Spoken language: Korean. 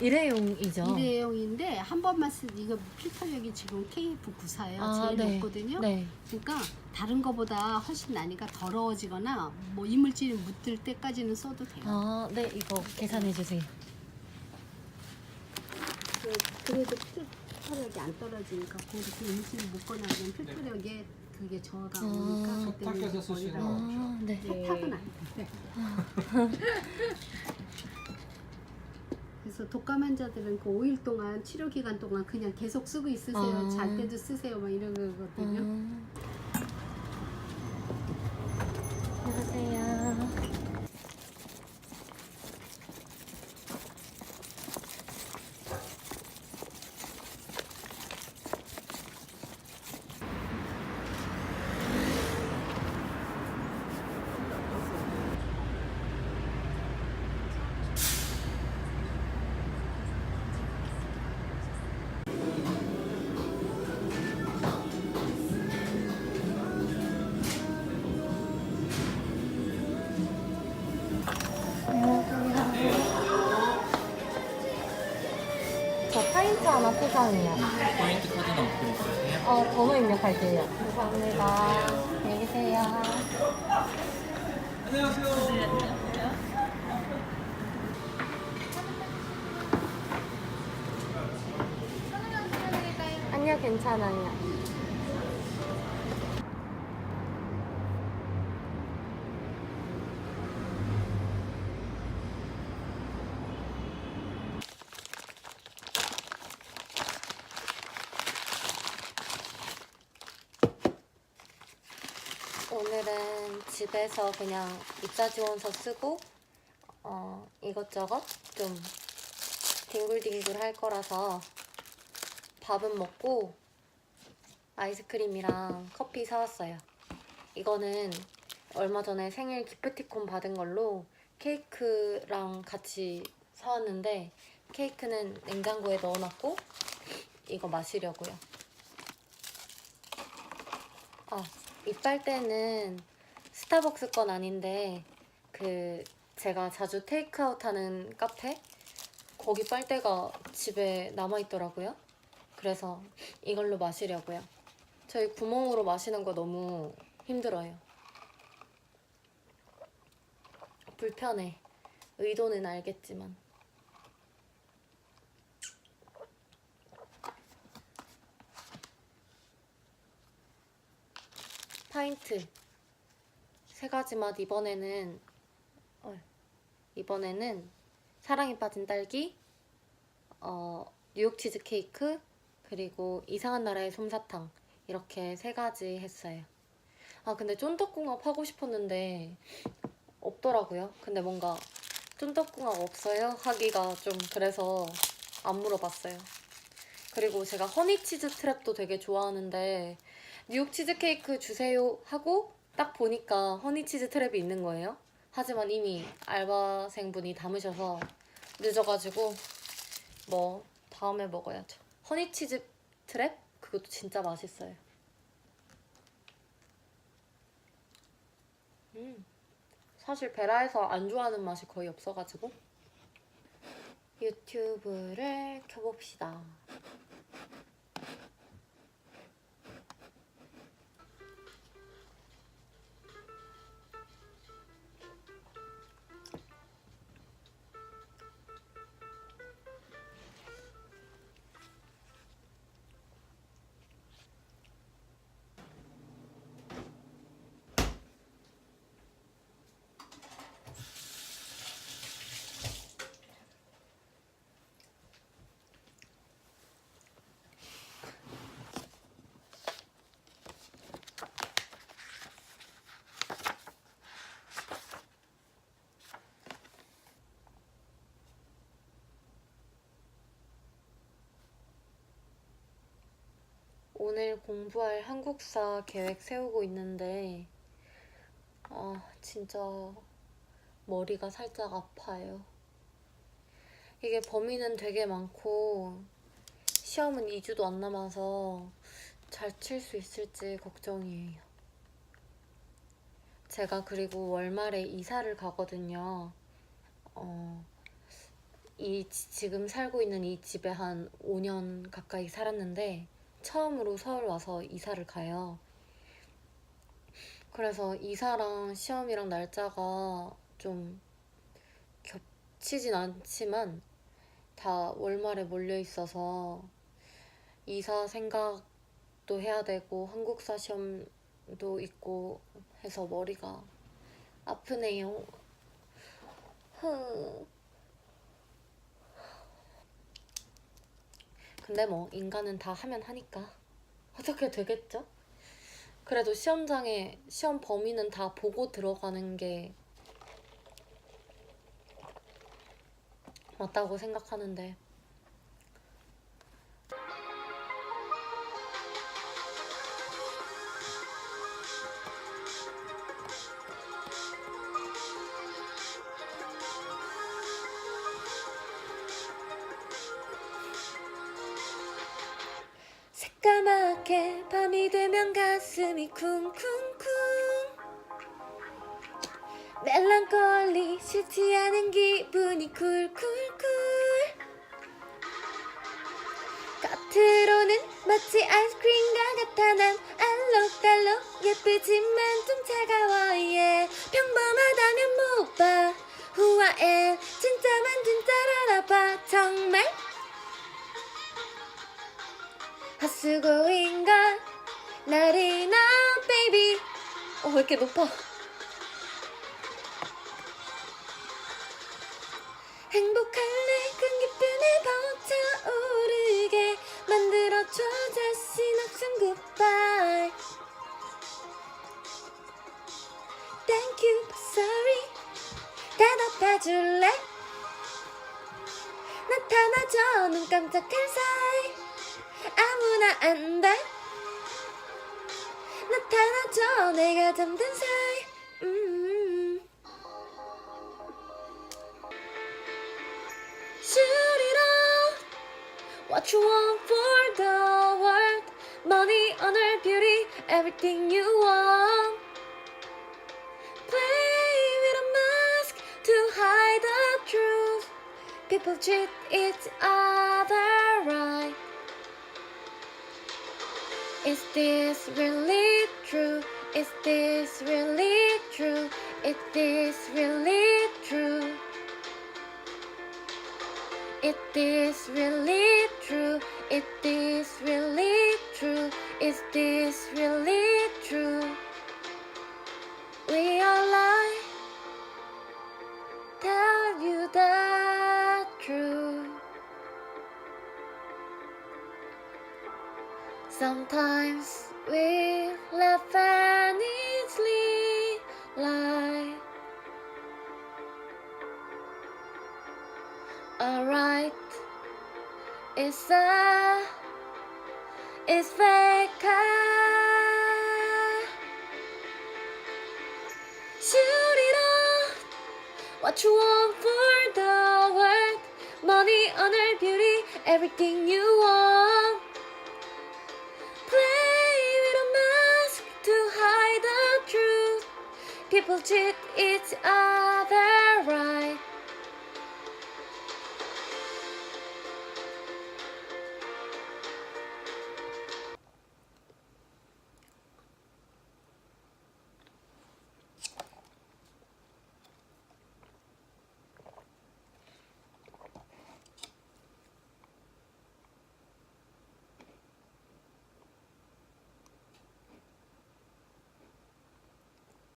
일회용이죠. 일회용인데 한 번만 쓰 이거 필터력이 지금 KF94예요. 아, 제일 네. 높거든요. 네. 그러니까 다른 거보다 훨씬 나니까 더러워지거나 뭐 이물질이 묻을 때까지는 써도 돼요. 아, 네. 이거 계산해 주세요. 그, 그래도 필터력이 안 떨어지니까 그렇게 이물질이 묻거나 그러면 필터력에 그게 저하가 아. 오니까 그때는 세탁해서 이제 쓰시는 거기다가 거. 아, 네. 세탁은 안 돼. 그래서 독감 환자들은 그 5일 동안 치료 기간 동안 그냥 계속 쓰고 있으세요. 아. 잘 때도 쓰세요. 막 이런 거거든요. 음. 포장이요. 포인트 카드나 어플 있으세요? 어, 번호 입력할게요. 감사합니다. 안녕히 계세요. 안녕하세요. 아니요, 괜찮아요. 오늘은 집에서 그냥 입사 지원서 쓰고 어, 이것저것 좀 뒹굴뒹굴 할 거라서 밥은 먹고 아이스크림이랑 커피 사왔어요. 이거는 얼마 전에 생일 기프티콘 받은 걸로 케이크랑 같이 사왔는데 케이크는 냉장고에 넣어놨고 이거 마시려고요. 아, 이빨대는 스타벅스 건 아닌데 그 제가 자주 테이크아웃 하는 카페 거기 빨대가 집에 남아있더라고요. 그래서 이걸로 마시려고요. 저희 구멍으로 마시는 거 너무 힘들어요. 불편해. 의도는 알겠지만. 파인트. 세 가지 맛 이번에는 어, 이번에는 사랑에 빠진 딸기, 어, 뉴욕 치즈 케이크, 그리고 이상한 나라의 솜사탕 이렇게 세 가지 했어요. 아 근데 쫀득궁합 하고 싶었는데 없더라고요. 근데 뭔가 쫀득궁합 없어요 하기가 좀 그래서 안 물어봤어요. 그리고 제가 허니 치즈 트랩도 되게 좋아하는데 뉴욕 치즈 케이크 주세요 하고 딱 보니까 허니 치즈 트랩이 있는 거예요. 하지만 이미 알바생분이 담으셔서 늦어가지고 뭐 다음에 먹어야죠. 허니 치즈 트랩 그것도 진짜 맛있어요. 음, 사실 베라에서 안 좋아하는 맛이 거의 없어가지고 유튜브를 켜봅시다. 오늘 공부할 한국사 계획 세우고 있는데, 아, 진짜 머리가 살짝 아파요. 이게 범위는 되게 많고, 시험은 2주도 안 남아서 잘 칠 수 있을지 걱정이에요. 제가 그리고 월말에 이사를 가거든요. 어, 이 지- 지금 살고 있는 이 집에 한 5년 가까이 살았는데 처음으로 서울 와서 이사를 가요. 그래서 이사랑 시험이랑 날짜가 좀 겹치진 않지만 다 월말에 몰려 있어서 이사 생각도 해야 되고 한국사 시험도 있고 해서 머리가 아프네요. 흐. 근데 뭐 인간은 다 하면 하니까 어떻게 되겠죠? 그래도 시험장에 시험 범위는 다 보고 들어가는 게 맞다고 생각하는데 까맣게 밤이 되면 가슴이 쿵쿵쿵. 멜랑콜리 싫지 않은 기분이 쿨쿨쿨. 겉으로는 마치 아이스크림과 같아 난 알록달록 예쁘지만 좀 차가워 yeah. 평범하다면 못봐. 후아에 진짜만 진짜라나 봐. 정말 헛수고인가 나리나 베이비 어, 왜 이렇게 높아 안다 나타나줘 내가 잠든 사이 음. Shoot it out What you want for the world Money, honor, beauty Everything you want Play with a mask To hide the truth People treat each other Is this really true? Is this really true? Is this really true? Is this really true? Is this really true? Is this really true? We all lie. Tell you the truth. Sometimes we laugh and easily lie. Alright, it's a, it's fake. Ah. Shoot it off. What you want for the world? Money, honor, beauty, everything you want. People cheat each other